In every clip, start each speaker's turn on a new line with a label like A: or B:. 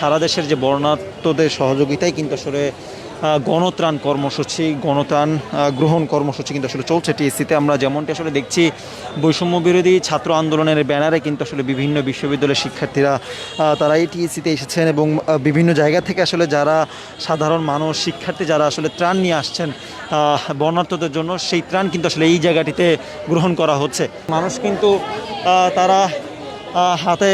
A: সারা দেশের যে বর্ণাত্মদের সহযোগিতায় কিন্তু আসলে গণত্রাণ কর্মসূচি, গণত্রাণ গ্রহণ কর্মসূচি কিন্তু আসলে চলছে। টিএসসিতে আমরা যেমনটি আসলে দেখছি, বৈষম্য বিরোধী ছাত্র আন্দোলনের ব্যানারে কিন্তু আসলে বিভিন্ন বিশ্ববিদ্যালয়ের শিক্ষার্থীরা তারা এই টিএসসিতে এসেছেন এবং বিভিন্ন জায়গা থেকে আসলে যারা সাধারণ মানুষ, শিক্ষার্থী যারা আসলে ত্রাণ নিয়ে আসছেন বর্ণার্থদের জন্য সেই ত্রাণ কিন্তু আসলে এই জায়গাটিতে গ্রহণ করা হচ্ছে। মানুষ কিন্তু তারা হাতে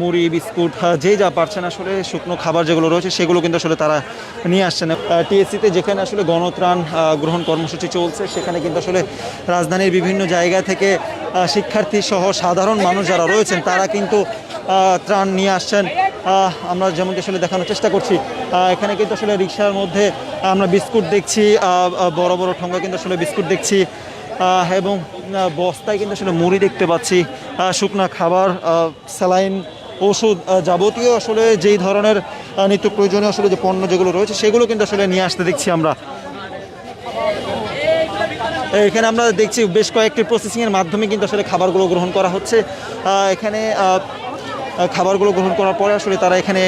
A: মুড়ি, বিস্কুট যে যা পারছেন আসলে শুকনো খাবার যেগুলো রয়েছে, সেগুলো কিন্তু আসলে তারা নিয়ে আসছেন। টিএসসিতে যেখানে আসলে গণত্রাণ গ্রহণ কর্মসূচি চলছে, সেখানে কিন্তু আসলে রাজধানীর বিভিন্ন জায়গা থেকে শিক্ষার্থী সহ সাধারণ মানুষ যারা রয়েছেন, তারা কিন্তু ত্রাণ নিয়ে আসছেন। আমরা যেমন আসলে দেখানোর চেষ্টা করছি এখানে কিন্তু আসলে রিক্সার মধ্যে আমরা বিস্কুট দেখছি বড় বড় ঠোঙ্গা কিন্তু আসলে বিস্কুট দেখছি। এবং বস্তায় কিন্তু আসলে মুড়ি দেখতে পাচ্ছি। শুকনা খাবার স্যালাইন ওষুধ যাবতীয় আসলে যেই ধরনের নিত্য প্রয়োজনীয় আসলে যে পণ্য যেগুলো রয়েছে, সেগুলো কিন্তু আসলে নিয়ে আসতে দেখছি আমরা। এখানে আমরা দেখছি বেশ কয়েকটি প্রসেসিংয়ের মাধ্যমে কিন্তু আসলে খাবারগুলো গ্রহণ করা হচ্ছে। এখানে খাবারগুলো গ্রহণ করার পরে আসলে তারা এখানে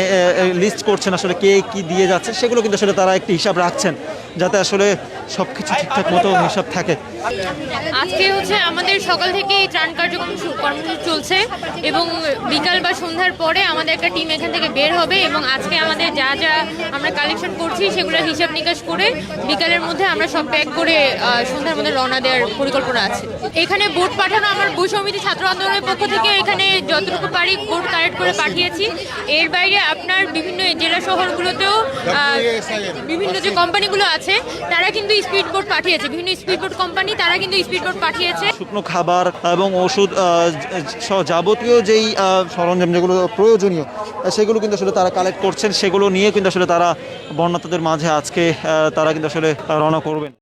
A: লিস্ট করছেন আসলে কে কি দিয়ে যাচ্ছে। সেগুলো কিন্তু আসলে তারা একটি হিসাব রাখছেন, যাতে আসলে সব কিছু ঠিকঠাক মতো হিসাব থাকে।
B: আজকে হচ্ছে আমাদের সকাল থেকে এই ত্রাণ কার্যক্রম কর্মসূচি চলছে এবং বিকাল বা সন্ধ্যার পরে আমাদের একটা টিম এখান থেকে বের হবে এবং আজকে আমাদের যা যা আমরা কালেকশন করছি সেগুলোর হিসাব নিকাশ করে বিকালের মধ্যে আমরা সব প্যাক করে সন্ধ্যার মধ্যে রওনা দেওয়ার পরিকল্পনা আছে। এখানে বোট পাঠানো আমার বই সমিতি ছাত্র আন্দোলনের পক্ষ থেকে এখানে যতটুকু পারি বোট কালেক্ট করে পাঠিয়েছি। এর বাইরে আপনার বিভিন্ন জেলা শহরগুলোতেও বিভিন্ন যে কোম্পানিগুলো আছে, তারা কিন্তু স্পিড বোট পাঠিয়েছে। বিভিন্ন স্পিড বোট কোম্পানি, তারা কিন্তু স্পিড বোট পাঠিয়েছে।
A: শুকনো খাবার এবং ওষুধ যাবতীয় যেই সরঞ্জাম যেগুলো প্রয়োজনীয়, সেগুলো কিন্তু আসলে তারা কালেক্ট করছেন। সেগুলো নিয়ে কিন্তু আসলে তারা বর্ণাত্মদের মাঝে আজকে তারা কিন্তু আসলে রওনা করবেন।